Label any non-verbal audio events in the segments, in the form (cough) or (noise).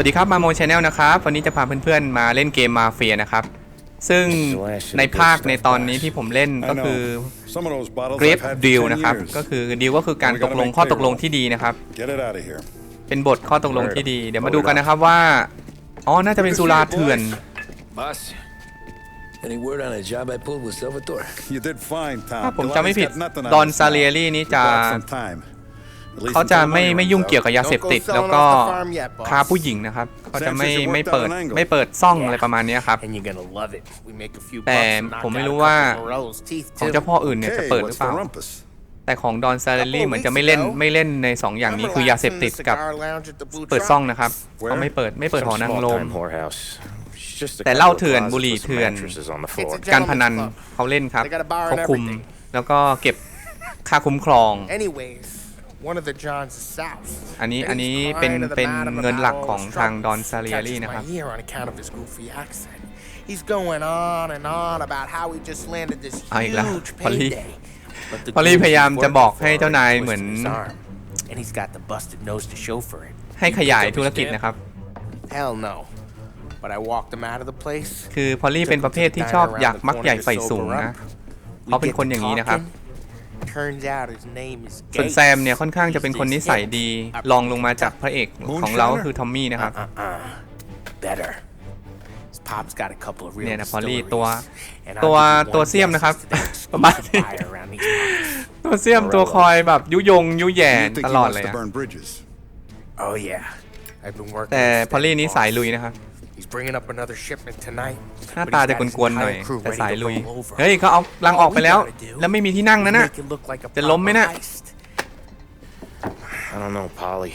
วัสดีครับมาโมชแนลนะครับ วันนี้จะพาเพื่อนๆมาเล่นเกมมาเฟียนะครับ ซึ่งในภาคในตอนนี้ที่ผมเล่นก็คือ Some of those bottles เกรฟ I've had ดิ for ล10นะครับ years. ก็คือดิลก็คือการตกลงข้อตกลงที่ดีนะครับ Get it out of here. เป็นบทข้อตกลงที่ดี เดี๋ยวมาดูกันนะครับว่า อ๋อ น่าจะเป็นสุราเถื่อน Boss, any word on a job I pulled with Salvatore? You did fine, Tom. ถ้าผมจำไม่ผิด Goliath's got nothing on ดอน us ซา now. เลียรี่นี้ We จะ เขาจะ until ไม่ money ไม่ runs ยุ่ง out. เกี่ยวกับยาเสพติด แล้วก็ค้าผู้หญิงนะครับเขาจะไม่ไม่เปิดไม่เปิดซ่องอะไรประมาณเนี้ยครับ And you're gonna love it. We make a few แต่ bucks and knock ผมไม่ out รู้ a ว่า couple of Morello's teeth ของ too. เจ้าพ่ออื่นเนี่ยจะ Okay, เปิดหรือ what's เป the ล่า rumpus? แต่ของดอนซาเลียรี่เหมือนจะไม่เล่นไม่เล่นในสองอย่างนี้คือยาเสพติดกับเปิดซ่องนะครับเขาไม่เปิดไม่เปิดหอนางรม whorehouse. It's just a แต่เหล้าเถื่อนบุหรี่เถื่อน mattresses on the floor. It's a การพนันเขาเล่นครับเขาคุม แล้วก็เก็บค่าคุ้มครอง Anyways, one of the Johns is south. อันนี้ And อัน he's นี้ crying เป็น to the เป็น man on the เงินหลัก barrel ของ of ทาง trouble. ดอนซาเลียรี่ Catches นะครับ my ear on account of his goofy accent. He's going on and on about how he just landed this เอาอีกแล้ว huge พอลลี่ payday. But the พอลลี่ goon พยายาม he's จะบอก working ให้เจ้านาย for เหมือน twisted his arm. And he's got the busted nose to show for it. ให้ขยายธุรกิจนะครับ Hell no. But I walked him out of the place. คือพอลลี่เป็นประเภทที่ชอบอยากมักใหญ่ไฟสูงนะ We เขาเป็น get คน to อย่างนี้นะครับ ส่วน Gates. แซมเนี่ยค่อนข้างจะเป็นคนนิสัยดีลองลงมาจากพระเอกของเราก็คือทอมมี่นะครับ Uh-uh. Better. His pop's got a couple of real เนี่ยนะพอลลี่ distilleries. ตัว And ตัว I'll give you ตัว one เสียม guess นะครับ as to the ประมาณนี้ fire around these parts. ตัวเสียมตัวคอยแบบยุยงยุแย่ You think ต he ลอด wants เลย to อะ burn bridges? Oh yeah. I've been working แต่ with พอลลี่ Steady นี้ Boss. สายลุยนะครับ He's bringing up another shipment tonight. หน้า but ตา he's จะ got his กวนๆหน่อย entire crew แต่ ready สาย to ลุย roll over. เฮ้ยเขาเอาลังออกไปแล้ว แล้วไม่มีที่นั่งนะน่ะ Make it look like a จะล้มไหมน่ะ proper heist. I don't know, Polly.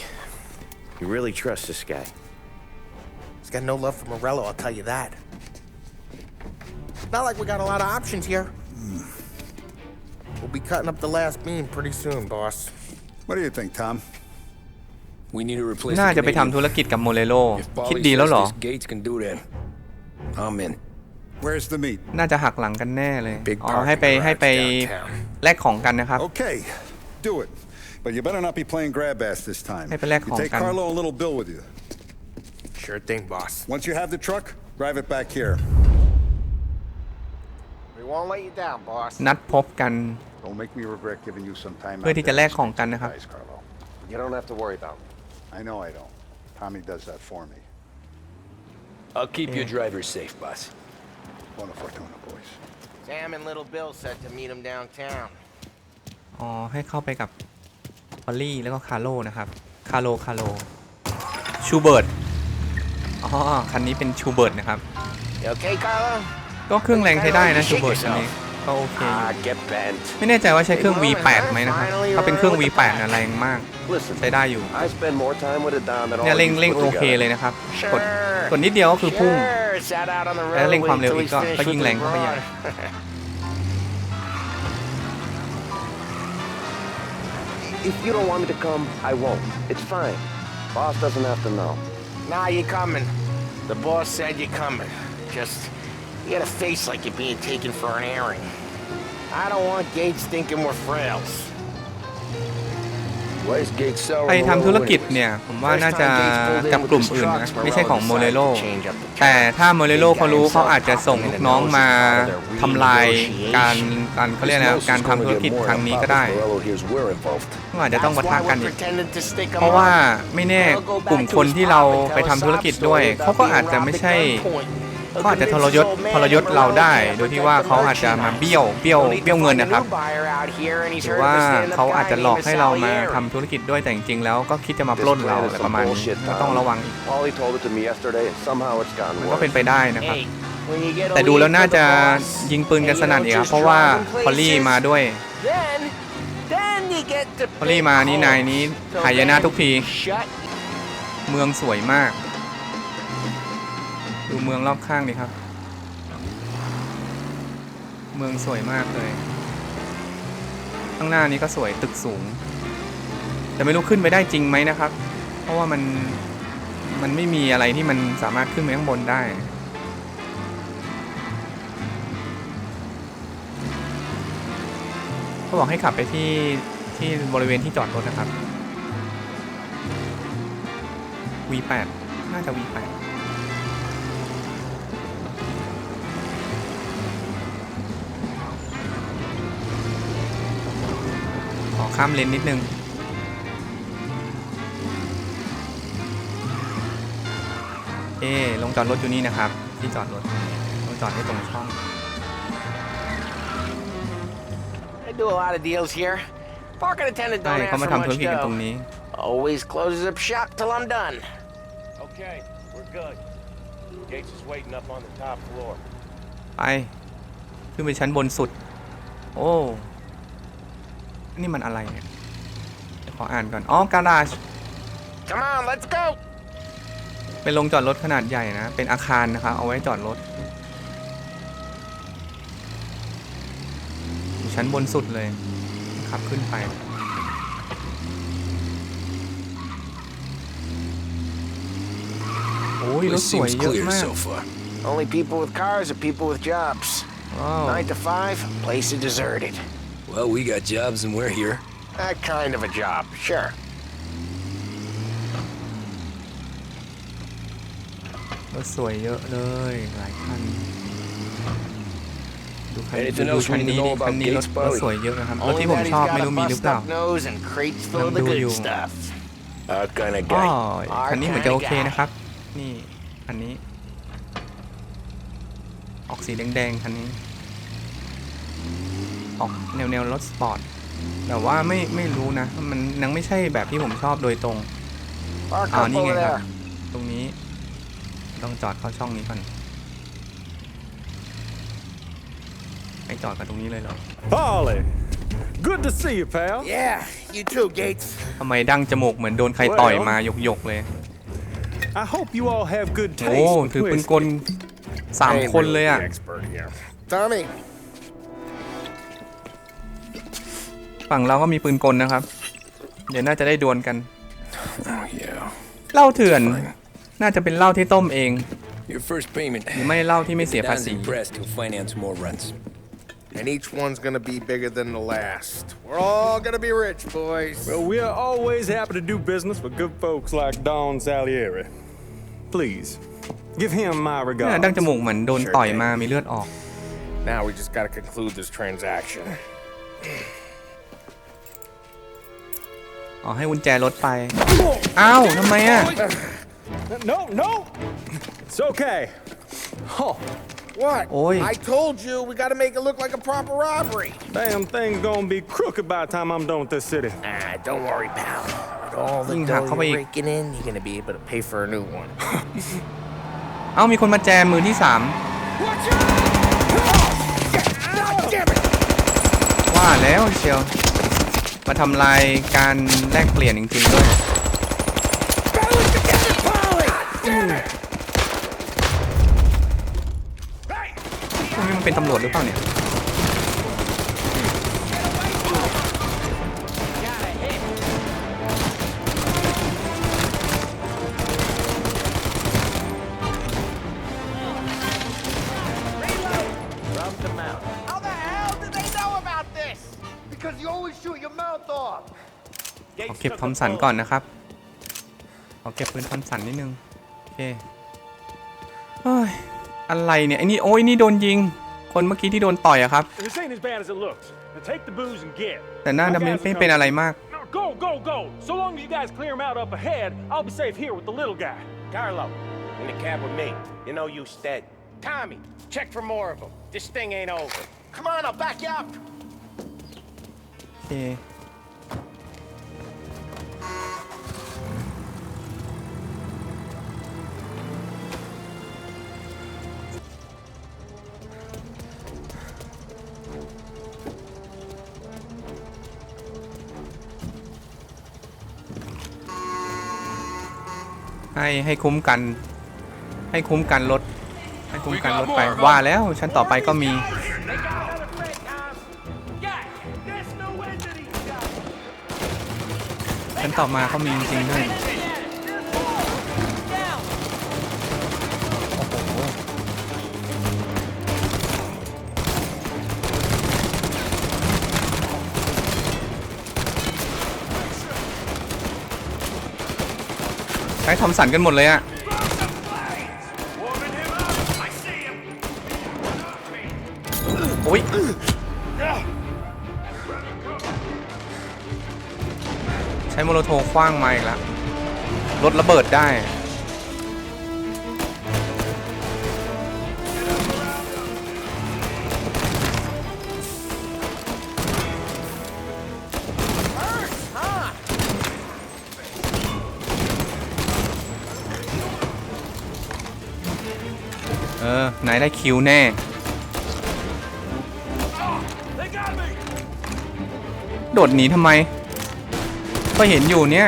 You really trust this guy? He's got no love for Morello, I'll tell you that. It's not like we got a lot of options here. We'll be cutting up the last beam pretty soon, boss. What do you think, Tom? We need to replace น่า the จะไปทำ Canadian. ธุรกิจกับโมเรโล If คิด Polly ดีแล้ว says เหรอ I'm in. Where's the meat? น่าจะหักหลังกันแน่เลย Big อ๋อ parking ให้ไป garage ให้ไป downtown. แลกของกันนะครับ Okay, do it. But you better not be playing grab ass this time. Hey, Pelek, You take Hong Kong. Carlo and little Bill with you. Sure thing, boss. Once you have the truck, drive it back here. We won't let you down, boss. นัดพบกัน Don't make me regret giving you some time. เพื่อ out ที่จะ there แลก to ของ speak กัน to นะครับ guys, Carlo. You don't have to worry about me. I know I don't. Tommy does that for me. I'll keep your drivers safe, boss. Buona fortuna, boys. Sam and little Bill said to meet him downtown. อ๋อ ให้เข้าไปกับพอลลี่แล้วก็คาร์โลนะครับ คาร์โล คาร์โล ชูเบิร์ต อ๋อ คันนี้เป็นชูเบิร์ตนะครับ You okay, Carlo? ก็เครื่องแรงใช้ได้นะชูเบิร์ตคันนี้ ก็โอเคอยู่ Ah, get bent. ไม่แน่ใจว่าใช้เครื่อง V8 ไหมนะครับ ถ้าเป็นเครื่อง V8 นะแรงมาก Listen, ใช้ได้อยู่ I spend more time with a Don than all เนี่ย of เร่ง you เร่ง put โอเค together. เลยนะครับ กด Sure. กดนิดเดียวก็คือพุ่ง Sure, (laughs) sat out on the แล้ว road เร่งความเร็ว till อีก he's ก็ finished ก็ยิ่ง with แร the งเข้าไปใหญ่ broad. If you don't want me to come, I won't. It's fine. Boss doesn't have to know. Nah, you coming. The boss said you're coming. Just, you got a face like you're being taken for an airing. I don't want Gates thinking we're frails. Why is Gates sour ใคร on ทำธุรกิจเนี่ย ผมว่าน่าจะกับกลุ่มอื่นนะ ไม่ใช่ของโมเรโลแต่ถ้าโมเรโลเขารู้เขาอาจจะส่งลูกน้องมาทำลายการการเขาเรียกนะการทำธุรกิจครั้งนี้ก็ได้ก็อาจจะต้องปะทะกันอีกเพราะว่าไม่แน่กลุ่มคนที่เราไปทำธุรกิจด้วยเขาก็อาจจะไม่ใช่ เขาอาจจะทรยศทรยศเราได้ โดยที่ว่าเขาอาจจะมาเบี้ยวเบี้ยวเบี้ยวเงินนะครับหรือว่าเขาอาจจะหลอกให้เรามาทำธุรกิจด้วยแต่จริงๆแล้วก็คิดจะมาปล้นเราอะไรประมาณนี้ก็ต้องระวังอีก Paulie told it to me yesterday, and somehow it's gotten มันก็ worse. เป็นไปได้นะครับแต่แต่ดูดูแล้แล้ววน่าน่าจะจะยิยิงงปืปืนนกักันนสสนั่นั่นนอีอีกกคครัรับบเพเพราะราะว่าว่าพอลลี่มาด้วยพอลลี่มานี่นายนี้หายนะทุกที เมืองสวยมาก ดูเมืองรอบข้างดิครับ เมืองสวยมากเลย ข้างหน้านี้ก็สวยตึกสูง แต่ไม่รู้ขึ้นไปได้จริงไหมนะครับ เพราะว่ามันมันไม่มีอะไรที่มันสามารถขึ้นไปข้างบนได้เขาบอกให้ขับไปที่ที่บริเวณที่จอดรถนะครับ V8 น่าจะ V8 ขอข้ามเลนนิดนึง เอ๊ลงจอดรถอยู่นี่นะครับ ที่จอดรถลงจอดให้ตรงช่อง I do a lot of deals here. Parking attendant ใช่ don't เขา ask มา for ทำธุร much กิจกันตรง dough. นี้ Always closes up shop till I'm done. Okay, we're good. Gates is waiting up on the top floor. ไป ขึ้นไปชั้นบนสุด โอ้ นี่มันอะไรเนี่ยเดี๋ยวขออ่านก่อน อ๋อการาจ Come on, let's go. เป็นโรงจอดรถขนาดใหญ่นะ เป็นอาคารนะคะ เอาไว้จอดรถอยู่ชั้นบนสุดเลย ขับขึ้นไป โอ้ย รถ Place สวย seems เยอะ clear มาก so far. Only people with cars are people with jobs. ว้าว Nine to five, place is deserted. Well, we got jobs and we're here. That kind of a job, sure. รถสวยเยอะเลยหลายคันดูคัน Anything ดู else we คัน need to นี้ know ดิ about คันนี้รถ Gates, รถ Bowie? สวยเยอะนะครับรถ Only ที่ผม that ชอบ he's ไม่ got รู้ a มีหรือ bust เปล่า up nose and crates full of the Nam good Duyu. stuff. Our kind of ก็ guy. คันนี้เหมือนจะโอเคนะครับ นี่คันนี้ ออกสีแดงๆคันนี้ ออกแนวแนวรถสปอร์ตแต่ว่าไม่ไม่รู้นะ มันยังไม่ใช่แบบที่ผมชอบโดยตรง Park อ้าว up นี่ไง over ครับ there. ตรงนี้ต้องจอดเข้าช่องนี้ก่อนให้จอดกันตรงนี้เลยเหรอ Polly, good to see you, pal. Yeah, you too, Gates. ทำไมดั้งจมูกเหมือนโดนใครต่อยมาหยกๆเลย I hope you all have good โอ้ taste. with ถือปืน whiskey. กลสามคนเลยอะ expert here. Tommy, ฝั่งเราก็มีปืนกลนะครับ เดี๋ยวน่าจะได้ดวลกัน Oh, yeah. เหล้าเถื่อน น่าจะเป็นเหล้าที่ต้มเอง Your first payment. หรือไม่เหล้าที่ไม่เสียภา Don's ษี impressed. He'll finance more runs. And each one's gonna be bigger than the last. We're all gonna be rich, boys. Well, we're always happy to do business with good folks like Don Salieri. Please, give him my เนี่ยดั้ง regards. จมูกเหมือนโดนต่อยมามีเลือดออก Now we just gotta conclude this transaction. อ๋อให้กุญแจรถไป อ้าวทำไมอะ No, no, it's okay. Oh, What? Oi. I told you we gotta make it look like a proper robbery. damn thing's gonna be crooked by the time I'm done with this city. Ah, don't worry, pal. With all the ยิ่ง dough หักเข้าไปอี you're ก raking in, you're gonna be able to pay for a new one. เอ้ามีคนมาแจมมือที่สาม Watch out! God damn it! ว่าแล้วเชียว มาทำลายการแลกเปลี่ยนจริงๆด้วยพวกนี้มันเป็นตำรวจหรือเปล่าเนี่ย อเก็บทอมสันก่อนนะครับขอเก็บปืนทอมสันนิดนึง โอเคเฮ้ยอะไรเนี่ยไอ้นี่โอ้ยนี่โดนยิง คนเมื่อกี้ที่โดนต่อยอะครับ This ain't as bad as it looks. Now take the booze and get. แต่หน้าดำไม่ไม่เป็นอะไรมาก Now go, go, go. So long as you guys clear him out up ahead, I'll be safe here with the little guy. Carlo, in the cab with me. You know you stead. Tommy, check for more of them. This thing ain't over. Come on, I'll back you up. โอเค ให้ให้คุ้มกัน ให้คุ้มกันรถให้คุ้มกันรถไปว่าแล้วชั้นต่อไปก็มี ชั้นต่อมาเขามีจริงๆด้วย ทอมสันกันหมดเลยอะโอ้ยใช้โมโลโทคว้างมาอีกแล้วรถระเบิดได้ นายได้คิวแน่ โดดหนีทำไม ก็เห็นอยู่เนี่ย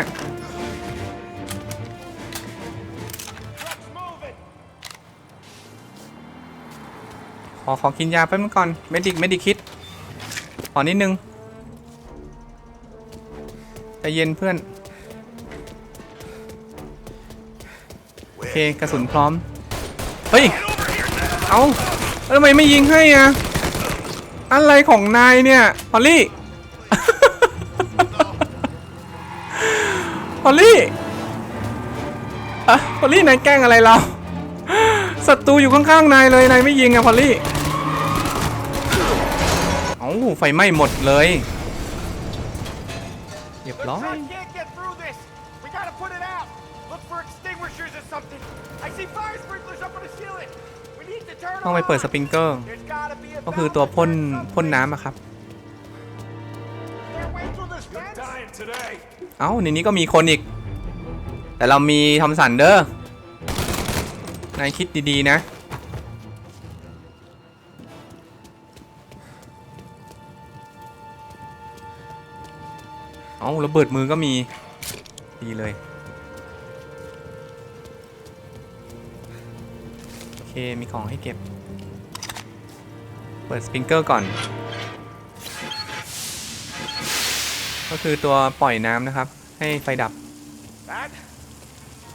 ขอ ขอกินยาแป๊บนึงก่อน เมดิก เมดิคิด ขอนิดนึงใจเย็นเพื่อน โอเค กระสุนพร้อม เฮ้ย เอาแล้วทำไมไม่ยิงให้อะอะไรของนายเนี่ยพอลลี่พอลลี่อะพอลลี่นายแกล้งอะไรเราศัตรูอยู่ข้างๆนายเลยนายไม่ยิงอะพอลลี่เอ้าไฟไหม้หมดเลยเรียบร้อย We gotta put it out. Look for extinguishers or something. I see fire sprinklers up on the ceiling. We need to turn ต้องไปเปิดสปริงเกอร์ ก็คือตัวพ่นพ่นน้ำอะครับ เอ้าในนี้ก็มีคนอีก แต่เรามีทอมสันเด้อนายคิดดีๆนะ เอ้าระเบิดมือก็มี ดีเลย เคมีของให้เก็บ เปิดสปริงเกอร์ก่อน ก็คือตัวปล่อยน้ำนะครับ ให้ไฟดับ That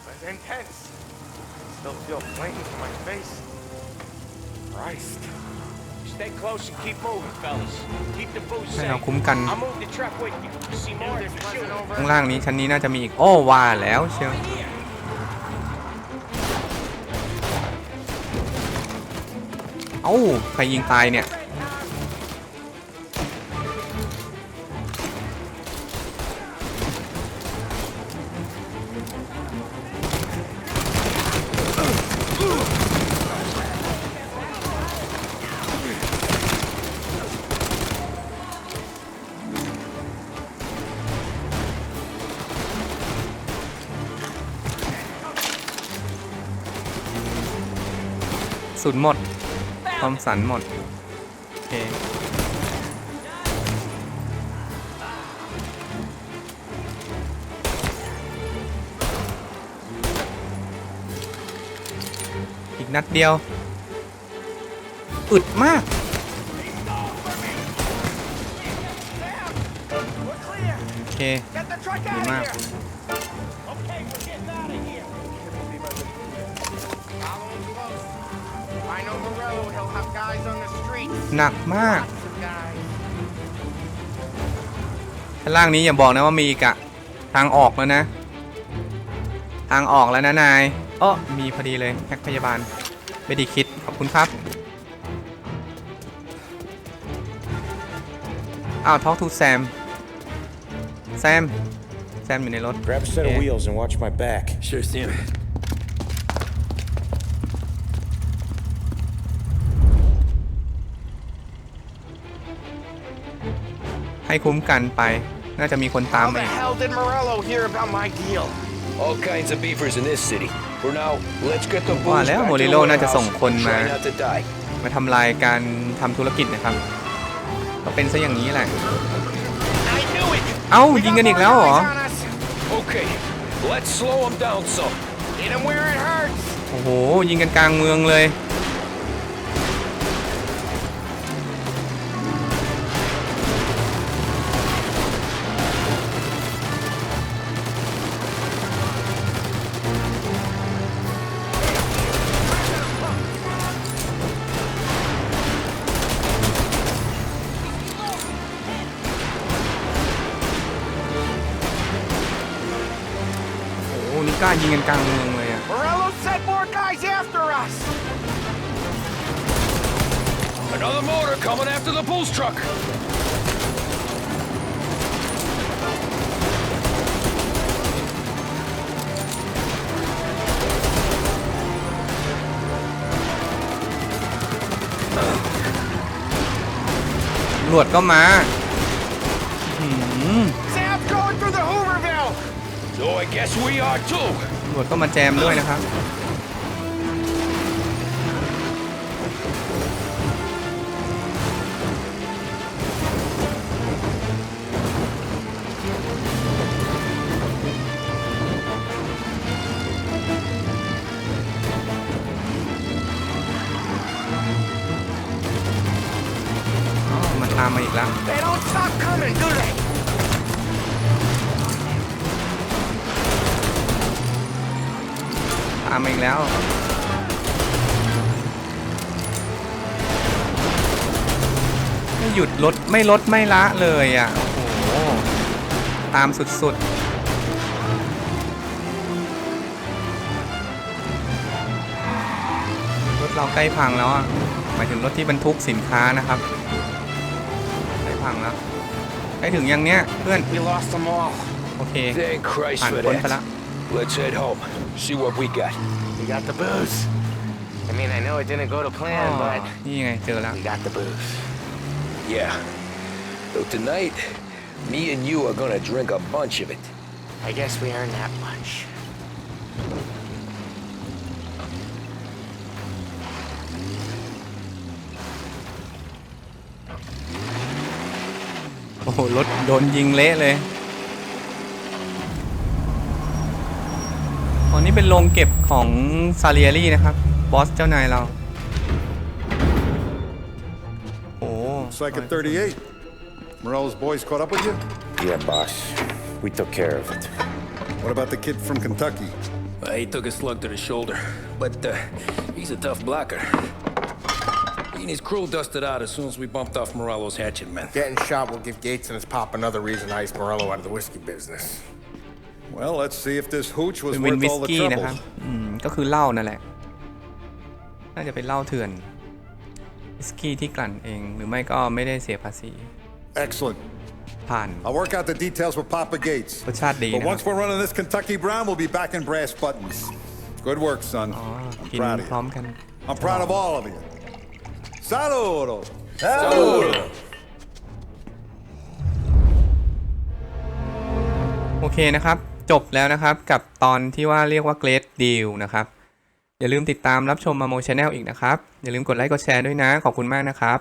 was intense. Still feel flames on my face. Christ. Stay close and keep moving, fellas. Keep the booze ให้เรา safe. คุ้มกัน I'll move the truck with you. You see more? There's wasn't over. ข้างล่างนี้ชั้นนี้น่าจะมีอีก โอ้ว่าแล้วเชียว เอ้า ใครยิงตายเนี่ย สุดหมด ทอมสันหมด โอเค อีกนัดเดียว อึดมากโอเค Get the truck Good หนักมาก Lots of guys. ข้างล่างนี้อย่าบอกนะว่ามีอีกอะทางออกแล้วนะ ทางออกแล้วนะนายเออมีพอดีเลยแพ็คพยาบาลไม่ดีคิดขอบคุณครับอ้าวท a l k to Sam แซมแซมอยู่ในรถ Grab a set Yeah. of wheels and watch my back. Sure thing. ให้คุ้มกันไป น่าจะมีคนตาม How มา the อีก hell did Morello hear about my deal? All kinds of beefers in this city. For now, let's get the ว่า booze แล้ว back โม to ริ the โลน่าจะส่ง warehouse. คนมา Try not to die. มาทำลายการทำธุรกิจนะครับ ก็เป็นซะอย่างนี้แหละ I knew it. เอ้า We ยิง got กันอีก more แล้วเหรอ guys on us. Okay, let's slow them down some. Hit 'em where it hurts. โอ้โห ยิงกันกลางเมืองเลยายิงกันกลางเมืองเลยอะ Morello sent more guys after us. Another motor coming after the Bulls truck. ตำรวจก็มาอืม Sam's going guess we are too. ตำรวจก็มาแจมด้วยนะครับามมาอีกแล้ว ไม่หยุดรถไม่ลดไม่ละเลยอะ โอ้โห ตามสุดๆรถเราใกล้พังแล้วอะ หมายถึงรถที่บรรทุกสินค้านะครับ ใกล้พังแล้วใกล้ถึงยังเนี้ยเพื่อน We lost them all. โอเค Thank Christ ผ่าน for พ้นไปละ that. Let's head home. See what we got. We got the booze. I mean, I know it didn't go to อ๋ plan, อ but นี่ไงเจอแล้ว we got the booze. Yeah. So tonight, me and you are gonna drink a bunch of it. I guess we earned that much. โอ้โห รถโดนยิงเละเลย อ๋อนี่เป็นโรงเก็บของซาเลียรี่นะครับ บอสเจ้านายเรา โอ้ It's like at 38. Morello's boys caught up with you? Yeah, boss. We took care of it. What about the kid from Kentucky? Uh, he took a slug to the shoulder, but uh, he's a tough blocker. He and his crew dusted out as soon as we bumped off Morello's hatchet men. Getting shot will give Gates and his pop another reason to ice Morello out of the whiskey business. Well, let's see if this hooch เป็ was นวิน worth วิส all the กี้นะครับ trouble. อืมก็คือเหล้านั่นแหละ น่าจะเป็นเหล้าเถื่อนวิสกี้ที่กลั่นเองหรือไม่ก็ไม่ได้เสียภาษี Excellent. ผ่าน I'll work out the details with Papa Gates. รสชาติดี But นะครั once บ we're running this Kentucky Brown, we'll be back in brass buttons. Good work, son. อ๋อ I'm กิน proud พร้อ of ม you. กัน I'm proud of all of you. Saludo. โอเคนะครับ จบแล้วนะครับกับตอนที่ว่าเรียกว่าเกรดดีลนะครับ อย่าลืมติดตามรับชมมาโมชแนลอีกนะครับ อย่าลืมกดไลค์กดแชร์ด้วยนะ ขอบคุณมากนะครับ